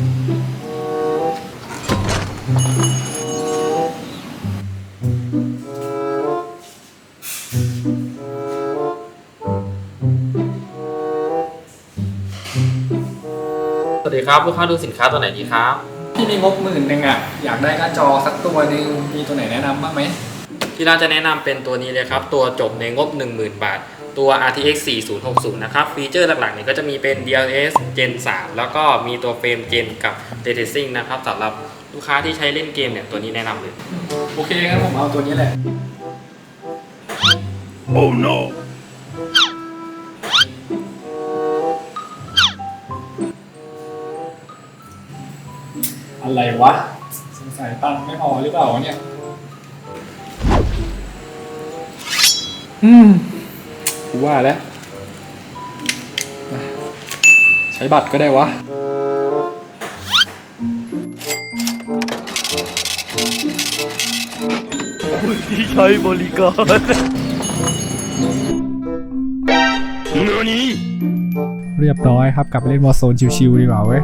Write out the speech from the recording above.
สวัสดีครับลูกค้าดูสินค้าตัวไหนดีครับพี่มีงบหมื่นหนึ่งอะ อยากได้หน้าจอสักตัวหนึ่งมีตัวไหนแนะนำบ้างไหมที่ร้านจะแนะนำเป็นตัวนี้เลยครับ ตัวจบในงบ 10,000 บาท ตัว RTX 4060 นะครับ ฟีเจอร์หลักๆเนี่ยก็จะมีเป็น DLS Gen 3 แล้วก็มีตัวเฟรม Gen กับ Ray Tracing นะครับสำหรับลูกค้าที่ใช้เล่นเกมเนี่ย ตัวนี้แนะนำเลย โอเคงั้นผมเอาตัวนี้แหละ Oh no! อะไรวะ สงสัยตังค์ไม่พอหรือเปล่าวะเนี่ย อืม กูว่าแล้วอะใช้บัตรก็ได้วะ ที่ใช้บริการ何เรียบร้อยครับ กลับไปเล่นวอร์โซนชิวๆดีกว่าเว้ย